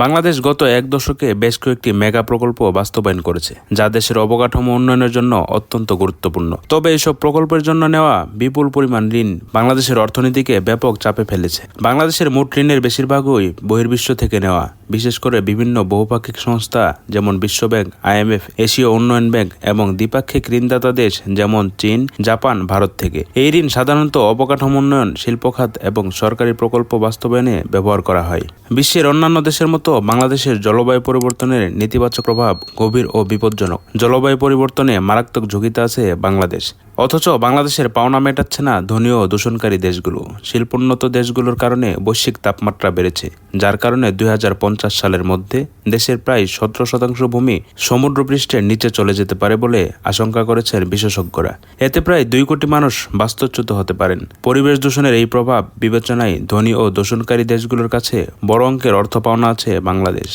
বাংলাদেশ গত এক দশকে বেশ কয়েকটি মেগা প্রকল্প বাস্তবায়ন করেছে, যা দেশের অবকাঠামো উন্নয়নের জন্য অত্যন্ত গুরুত্বপূর্ণ। তবে এসব প্রকল্পের জন্য নেওয়া বিপুল পরিমাণ ঋণ বাংলাদেশের অর্থনীতিকে ব্যাপক চাপে ফেলেছে। বাংলাদেশের মোট ঋণের বেশিরভাগই বহির্বিশ্ব থেকে নেওয়া, বিশেষ করে বিভিন্ন বহুপাক্ষিক সংস্থা যেমন বিশ্বব্যাংক, আইএমএফ, এশীয় উন্নয়ন ব্যাংক এবং দ্বিপাক্ষিক ঋণদাতা দেশ যেমন চীন, জাপান, ভারত থেকে। এই ঋণ সাধারণত অবকাঠামো উন্নয়ন শিল্প খাত এবং সরকারি প্রকল্প বাস্তবায়নে ব্যবহার করা হয়। বিশ্বের অন্যান্য দেশের মতো বাংলাদেশের জলবায়ু পরিবর্তনের নেতিবাচক প্রভাব গভীর ও বিপজ্জনক। জলবায়ু পরিবর্তনে মারাত্মক ঝুঁকিতে আছে বাংলাদেশ। অথচ বাংলাদেশের পাওনা মেটাচ্ছে না ধনী ও দূষণকারী দেশগুলো। শিল্পোন্নত দেশগুলোর কারণে বৈশ্বিক তাপমাত্রা বেড়েছে, যার কারণে দু হাজার পঞ্চাশ সালের মধ্যে দেশের প্রায় সতেরো শতাংশ ভূমি সমুদ্রপৃষ্ঠের নিচে চলে যেতে পারে বলে আশঙ্কা করেছেন বিশেষজ্ঞরা। এতে প্রায় দুই কোটি মানুষ বাস্তুচ্যুত হতে পারেন। পরিবেশ দূষণের এই প্রভাব বিবেচনায় ধনী ও দূষণকারী দেশগুলোর কাছে বড় অঙ্কের অর্থ পাওনা আছে বাংলাদেশ।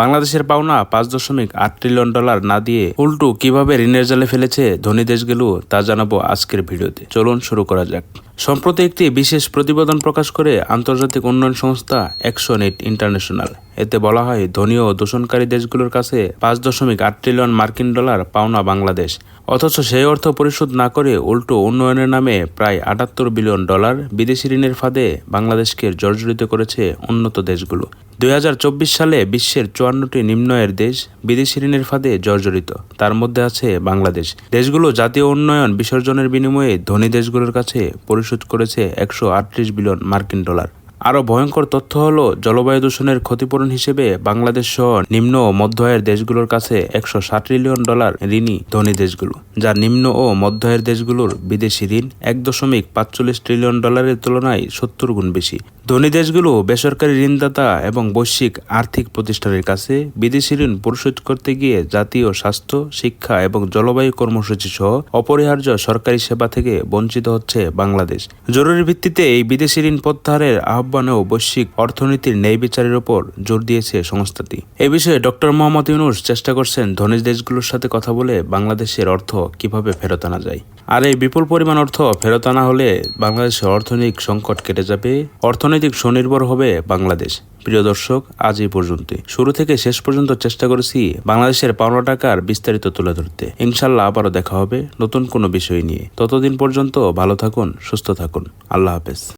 বাংলাদেশের পাওনা পাঁচ দশমিক আট ট্রিলিয়ন ডলার না দিয়ে উল্টো কীভাবে ঋণের জালে ফেলেছে ধনী দেশগুলো, তা জানাব আজকের ভিডিওতে। চলুন শুরু করা যাক। সম্প্রতি একটি বিশেষ প্রতিবেদন প্রকাশ করে আন্তর্জাতিক উন্নয়ন সংস্থা অ্যাকশন এইট ইন্টারন্যাশনাল এতে বলা হয় ধনী ও দূষণকারী দেশগুলোর কাছে পাঁচ দশমিক আট ট্রিলিয়ন মার্কিন ডলার পাওনা বাংলাদেশ। অথচ সেই অর্থ পরিশোধ না করে উল্টো উন্নয়নের নামে প্রায় আটাত্তর বিলিয়ন ডলার বিদেশি ঋণের ফাঁদে বাংলাদেশকে জর্জরিত করেছে উন্নত দেশগুলো। দুই হাজার চব্বিশ সালে বিশ্বের চুয়ান্নটি নিম্নয়ের দেশ বিদেশি ঋণের ফাঁদে জর্জরিত। তার মধ্যে আছে বাংলাদেশ। দেশগুলো জাতীয় উন্নয়ন বিসর্জনের বিনিময়ে ধনী দেশগুলোর কাছে পরিশোধ করেছে একশো আটত্রিশ বিলিয়ন মার্কিন ডলার। আরও ভয়ঙ্কর তথ্য হল, জলবায়ু দূষণের ক্ষতিপূরণ হিসেবে বাংলাদেশ সহ নিম্ন ও মধ্য আয়ের দেশগুলোর কাছে একশো ষাট ট্রিলিয়ন ডলার ঋণী ধনী দেশগুলো, যা নিম্ন ও মধ্য আয়ের দেশগুলোর বিদেশি ঋণ এক দশমিক পাঁচচল্লিশ ট্রিলিয়ন ডলারের তুলনায় সত্তর গুণ বেশি। ধনী দেশগুলো বেসরকারি ঋণদাতা এবং বৈশ্বিক আর্থিক প্রতিষ্ঠানের কাছে বিদেশি ঋণ পরিশোধ করতে গিয়ে জাতীয় স্বাস্থ্য, শিক্ষা এবং জলবায়ু কর্মসূচি সহ অপরিহার্য সরকারি সেবা থেকে বঞ্চিত হচ্ছে বাংলাদেশ। জরুরি ভিত্তিতে এই বিদেশি ঋণ প্রত্যাহারের আহ্বানেও বৈশ্বিক অর্থনীতির ন্যায় বিচারের উপর জোর দিয়েছে সংস্থাটি। এ বিষয়ে ডক্টর মোহাম্মদ ইউনুস চেষ্টা করছেন ধনী দেশগুলোর সাথে কথা বলে বাংলাদেশের অর্থ কীভাবে ফেরত আনা যায়। আর এই বিপুল পরিমাণ অর্থ ফেরত আনা হলে বাংলাদেশের অর্থনৈতিক সংকট কেটে যাবে। অর্থনৈতিক স্বনির্ভর হবে বাংলাদেশ। প্রিয় দর্শক, আজ এই পর্যন্তই। শুরু থেকে শেষ পর্যন্ত চেষ্টা করেছি বাংলাদেশের পাওনা টাকার বিস্তারিত তুলে ধরতে। ইনশাল্লাহ আবারও দেখা হবে নতুন কোনো বিষয় নিয়ে। ততদিন পর্যন্ত ভালো থাকুন, সুস্থ থাকুন। আল্লাহ হাফেজ।